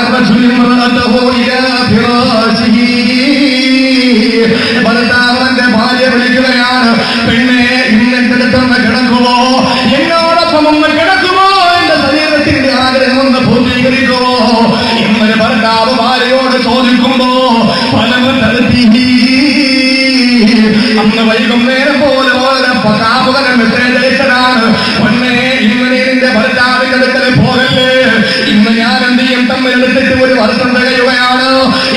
فأخرجت امرأته إلى فراشه ഭർത്താവ് തന്റെ ഭാര്യ വിളിക്കുകയാണ് പെണ്ണെ ഇന്ന് അന്ന് വൈകുന്നേരം പോലെ വളരെ പ്രതാപകര മെസ്സേജ് അയച്ച വർഷം തികയുകയാണ്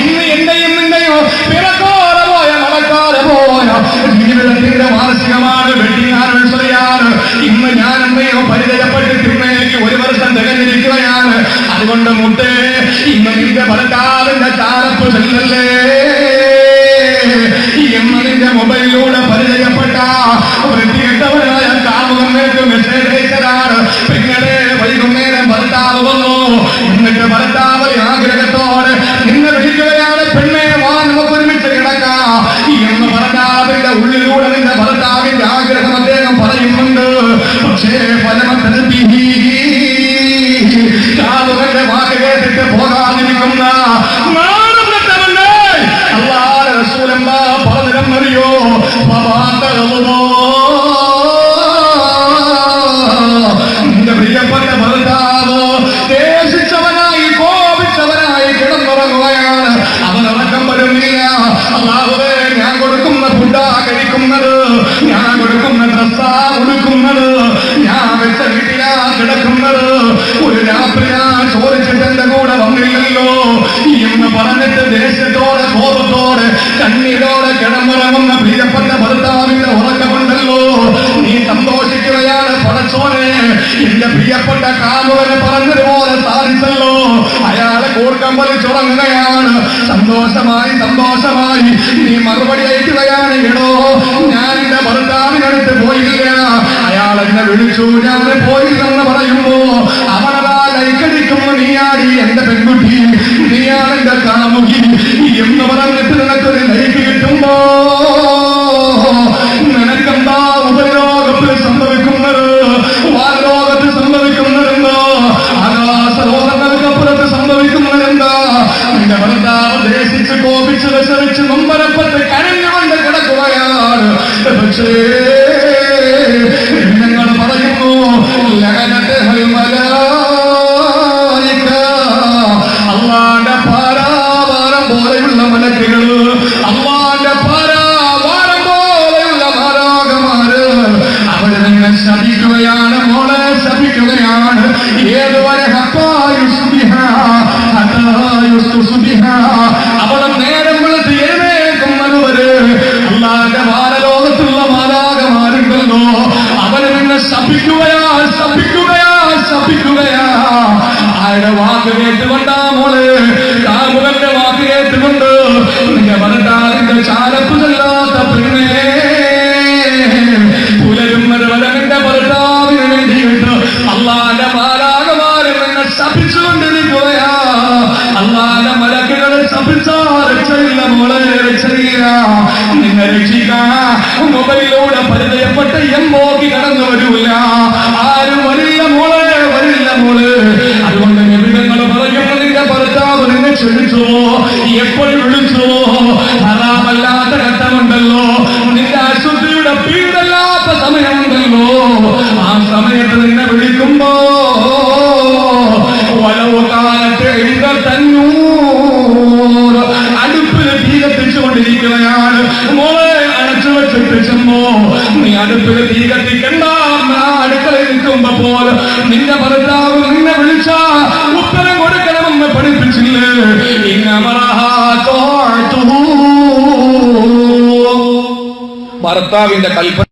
ഇന്ന് എന്റെയും നിന്റെയോ പിറക്കാതെ പോയ നടക്കാതെ പോയ ജീവിതത്തിന്റെ മാനസികമാണ് ആനിവേഴ്സറിയാണ് ഇന്ന് ഞാൻ എന്തെയോ പരിചയപ്പെട്ടിട്ട് ഇന്നേക്ക് ഒരു വർഷം തികഞ്ഞിരിക്കുകയാണ്. അതുകൊണ്ട് മുട്ടേ ഇന്ന് നിന്റെ ഭർത്താവിന്റെ താരപ്പ് ചെല്ലല്ലേ? നിന്റെ ഭർത്താവിന്റെ ആഗ്രഹം അദ്ദേഹം പറയുന്നുണ്ട്. പക്ഷേ ഫലമത്തി കാമുകന്റെ വാക്ക് കേട്ടിട്ട് പോകാതിരിക്കുന്ന അള്ളാഹ് റസൂലെന്താ പറഞ്ഞിരുന്നറിയോ ദേശത്തോടെ കോപത്തോടെ കണ്ണീരോടെ കിടന്നുറങ്ങുന്ന പ്രിയപ്പെട്ട ഭർത്താവിന്റെ ഉറക്കമുണ്ടല്ലോ. നീ സന്തോഷിക്കുകയാണ് പടച്ചോനെ. എന്റെ പ്രിയപ്പെട്ട കാമുകനെ പറഞ്ഞതുപോലെ സാധിച്ചല്ലോ. അയാളെ കൂർക്കം വലിച്ചുറങ്ങുകയാണ് സന്തോഷമായി സന്തോഷമായി നീ മറുപടി അയക്കുകയാണ്. എടോ ഞാൻ എന്റെ ഭർത്താവിനടുത്ത് പോയില്ല. അയാൾ എന്നെ വിളിച്ചു ഞാൻ പോയില്ലെന്ന് പെൺകുട്ടി നീയാണ് നിനക്കൊരു കരഞ്ഞുകൊണ്ട് കിടക്കുകയാണ്. പക്ഷേ അവളെ നേരം വിളിച്ച് എഴുന്നേക്കുന്നവര് അള്ളാന്റെ മാനലോകത്തുള്ള മാലാകമാരുണ്ടല്ലോ അവർ നിന്നെ ശപിക്കുകയാ ശപിക്കുകയാ ശപിക്കുകയാ ആരുടെ വാക്ക് കേട്ടുകൊണ്ടാ മോൾ. കാമുകന്റെ വാക്ക് കേട്ടുകൊണ്ട് നിന്റെ ഭർത്താവിന്റെ ചാലപ്പ് ചെല്ലാത്ത ശപിച്ചാ രക്ഷയില്ല മോളെ രക്ഷയില്ല നിന്നെ മൊബൈലിലൂടെ പരിചയപ്പെട്ട് എമ്പോക്കി കടന്നു വരൂല. ആരും നീ അടുപ്പിൽ തീ കത്തിക്കണ്ട. അടുക്കളയിൽ പോലെ നിന്റെ ഭർത്താവ് നിന്നെ വിളിച്ച ഉത്തരം കൊടുക്കണമെന്ന് പഠിപ്പിച്ചില്ലേ? ഭർത്താവിന്റെ കൽപ്പന